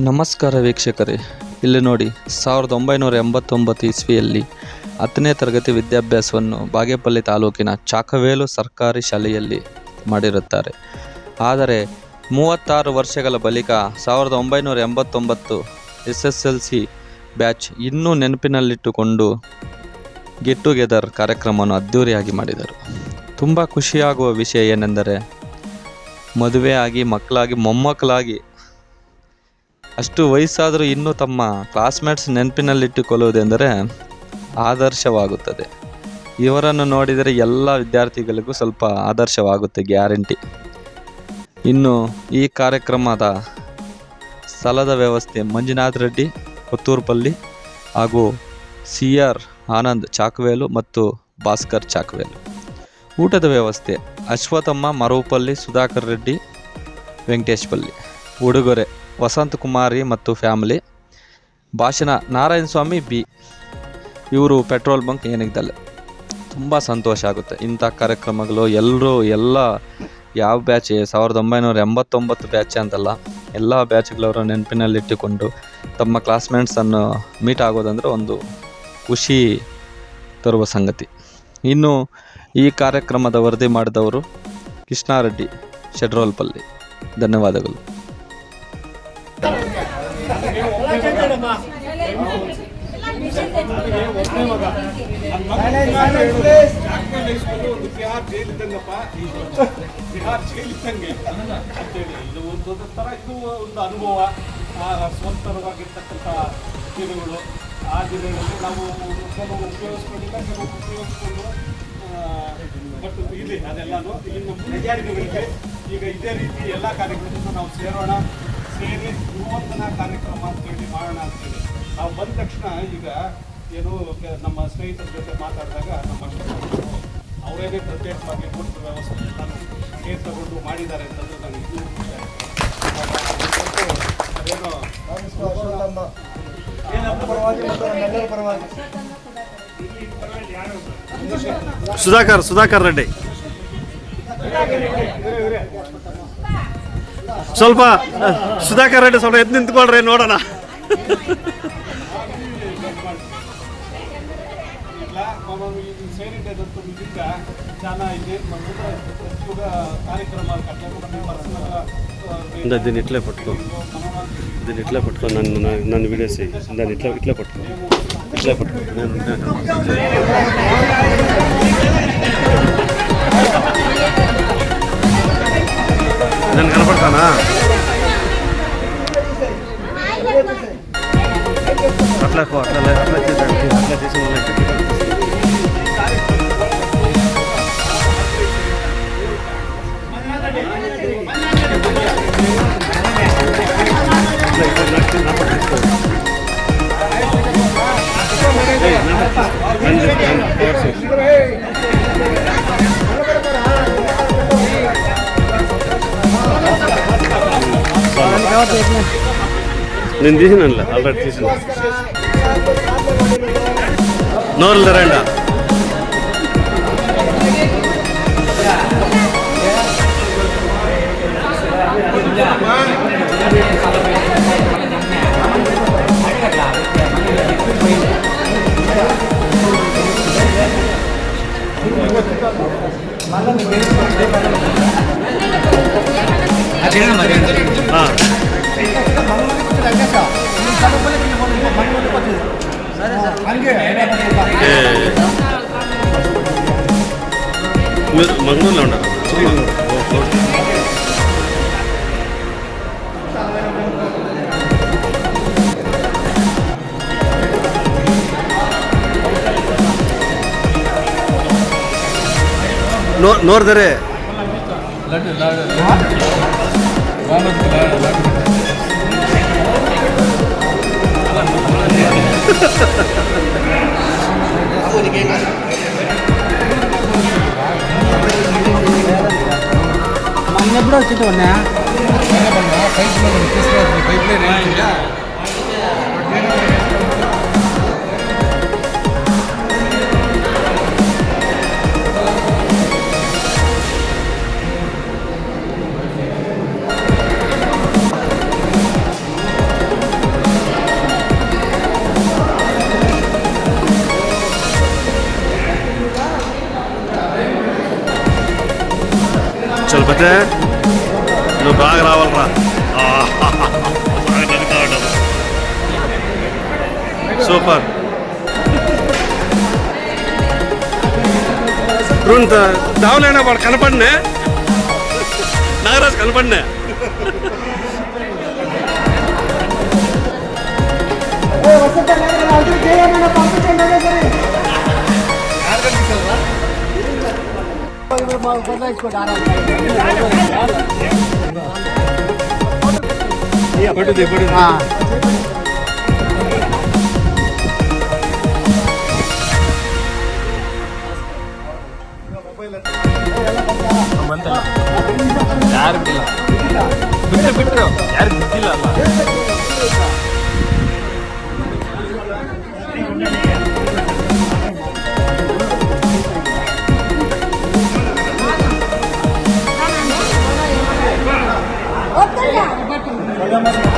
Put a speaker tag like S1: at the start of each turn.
S1: ನಮಸ್ಕಾರ ವೀಕ್ಷಕರೇ. ಇಲ್ಲಿ ನೋಡಿ, ಸಾವಿರದ ಒಂಬೈನೂರ ಎಂಬತ್ತೊಂಬತ್ತು ಇಸ್ವಿಯಲ್ಲಿ ಹತ್ತನೇ ತರಗತಿ ವಿದ್ಯಾಭ್ಯಾಸವನ್ನು ಬಾಗೇಪಲ್ಲಿ ತಾಲೂಕಿನ ಚಾಕವೇಲು ಸರ್ಕಾರಿ ಶಾಲೆಯಲ್ಲಿ ಮಾಡಿರುತ್ತಾರೆ. ಆದರೆ, ಮೂವತ್ತಾರು ವರ್ಷಗಳ ಬಳಿಕ ಸಾವಿರದ ಒಂಬೈನೂರ ಎಂಬತ್ತೊಂಬತ್ತು S S L C batch ಇನ್ನೂ ನೆನಪಿನಲ್ಲಿಟ್ಟುಕೊಂಡು ಗೆಟ್ ಟುಗೆದರ್ ಕಾರ್ಯಕ್ರಮವನ್ನು ಅದ್ಧೂರಿಯಾಗಿ ಮಾಡಿದರು. ತುಂಬ ಖುಷಿಯಾಗುವ ವಿಷಯ ಏನೆಂದರೆ, ಮದುವೆಯಾಗಿ, ಮಕ್ಕಳಾಗಿ, ಮೊಮ್ಮಕ್ಕಳಾಗಿ ಅಷ್ಟು ವಯಸ್ಸಾದರೂ ಇನ್ನೂ ತಮ್ಮ ಕ್ಲಾಸ್ಮೇಟ್ಸ್ ನೆನಪಿನಲ್ಲಿಟ್ಟುಕೊಳ್ಳುವುದೆಂದರೆ ಆದರ್ಶವಾಗುತ್ತದೆ. ಇವರನ್ನು ನೋಡಿದರೆ ಎಲ್ಲ ವಿದ್ಯಾರ್ಥಿಗಳಿಗೂ ಸ್ವಲ್ಪ ಆದರ್ಶವಾಗುತ್ತೆ, ಗ್ಯಾರಂಟಿ. ಇನ್ನು ಈ ಕಾರ್ಯಕ್ರಮದ ಸ್ಥಳದ ವ್ಯವಸ್ಥೆ ಮಂಜುನಾಥ್ ರೆಡ್ಡಿ ಪುತ್ತೂರುಪಲ್ಲಿ ಹಾಗೂ ಸಿ ಆರ್ ಆನಂದ್ ಚಾಕ್ವೇಲು ಮತ್ತು ಭಾಸ್ಕರ್ ಚಾಕ್ವೇಲು. ಊಟದ ವ್ಯವಸ್ಥೆ ಅಶ್ವಥಮ್ಮ ಮರವುಪಲ್ಲಿ, ಸುಧಾಕರ್ ರೆಡ್ಡಿ, ವೆಂಕಟೇಶ್ ಪಲ್ಲಿ. ಉಡುಗೊರೆ. ವಸಂತ್ ಕುಮಾರಿ ಮತ್ತು ಫ್ಯಾಮಿಲಿ. ಭಾಷಣ ನಾರಾಯಣ ಸ್ವಾಮಿ, ಬಿ. ಇವರು ಪೆಟ್ರೋಲ್ ಬಂಕ್ ಏನಿದ್ದಲ್ಲ. ತುಂಬ ಸಂತೋಷ ಆಗುತ್ತೆ. ಇಂಥ ಕಾರ್ಯಕ್ರಮಗಳು ಎಲ್ಲರೂ ಎಲ್ಲ ಯಾವ ಬ್ಯಾಚ್, ಸಾವಿರದ ಒಂಬೈನೂರ ಎಂಬತ್ತೊಂಬತ್ತು ಬ್ಯಾಚ್ ಅಂತಲ್ಲ, ಎಲ್ಲ ಬ್ಯಾಚ್ಗಳವರ ನೆನಪಿನಲ್ಲಿಟ್ಟುಕೊಂಡು ತಮ್ಮ ಕ್ಲಾಸ್ಮೇಟ್ಸನ್ನು ಮೀಟ್ ಆಗೋದಂದರೆ ಒಂದು ಖುಷಿ ತರುವ ಸಂಗತಿ. ಇನ್ನು ಈ ಕಾರ್ಯಕ್ರಮದ ವರದಿ ಮಾಡಿದವರು ಕೃಷ್ಣಾರೆಡ್ಡಿ, ಶೆಡ್ರೋಲ್ಪಲ್ಲಿ. ಧನ್ಯವಾದಗಳು.
S2: ಒಂದು ಬಿಹಾರ್ ಜೈಲ್ ಇದ್ದಂಗಪ್ಪ ಬಿಹಾರ್ ಜೈಲ್ ಅಂತೇಳಿ ಇದು ಒಂದು ಥರ ಇದು ಒಂದು ಅನುಭವ ಆ ಸ್ವಂತವಾಗಿರ್ತಕ್ಕಂಥ ಜಿಲ್ಲೆಗಳು ಆ ದಿನಗಳಲ್ಲಿ ನಾವು ಕೆಲವು ಉಪಯೋಗಿಸ್ಕೊಂಡಿಲ್ಲ ಕೆಲವು ಉಪಯೋಗಿಸ್ಕೊಂಡು ಬಟ್ ಇಲ್ಲಿ ಅದೆಲ್ಲನೂ ಇನ್ನು ಮುಂದೆ ಈಗ ಇದೇ ರೀತಿ ಎಲ್ಲ ಕಾರ್ಯಕ್ರಮಕ್ಕೂ ನಾವು ಸೇರೋಣ ಸೇರಿ ನೂತನ ಕಾರ್ಯಕ್ರಮ ಅಂತೇಳಿ ಮಾಡೋಣ ಅಂತೇಳಿ. ನಾವು ಬಂದ ತಕ್ಷಣ ಈಗ ಏನು ನಮ್ಮ ಸ್ನೇಹಿತರ ಜೊತೆ ಮಾತಾಡಿದಾಗ ನಮ್ಮ ಅವರೇ ಅವರೇನೇ ಪ್ರತ್ಯೇಕವಾಗಿ ಊಟದ ವ್ಯವಸ್ಥೆ ನಾನು ಕೇರ್ ತಗೊಂಡು ಮಾಡಿದ್ದಾರೆ ಅಂತಂದು ನನಗೆ ಇದು ಏನೋ
S3: ಸುಧಾಕರ್ ಸುಧಾಕರ್ ರೆಡ್ಡಿ. ಸ್ವಲ್ಪ ಅಹ್, ಸುಧಾಕರ್ ರೆಡ್ಡಿ ಸ್ವಲ್ಪ ಎದ್ದು ನಿಂತ್ಕೊಳ್ರಿ ನೋಡೋಣ
S2: ಇಲ್ಲ మనం ఇది ಸೇರಿದ್ದದಂತೂ ನಿಜ చాలా ಇದೆ మన ಪ್ರತಿಯೊಬ್ಬ ಕಾರ್ಯಕ್ರಮ ಕಟ್ಟಬೇಕು ಪರ್ಸನಲ್
S3: ఇందా దీన్ని ఇట్లే పట్టుకో దీన్ని ఇట్లే పట్టుకో నన్ను నన్ను- నన్ను వీడియోసి దాన్ని ఇట్లా ఇట్లే పట్టుకో ఇట్లే పట్టుకో నేను కనపడతానా? అట్లా అట్లా అట్లా చేసి అట్లా చేసి నేను తీసిన ఆల్రెడీ తీసిన నోరులు తెరండా మంగళూరులో ఉన్నారు ನೋಡಿದರೆ வச்சுட்டு
S4: வந்தேன். என்ன
S3: பண்ணா பைப்பில் నువ్వు బాగా రావాలరా. సూపర్. రుంత దావలేనా వాడు కనపడినే? నాగరాజు కనపడినే? பட்டுது பட்டுது
S5: ಬಂತಲ್ಲ ಯಾರು ಬಿಟ್ಟಿಲ್ಲ ಬಿಟ್ಟರು ಬಿಟ್ಟರು ಯಾರು ಬಿಟ್ಟಿಲ್ಲ ಅಲ್ಲ 명만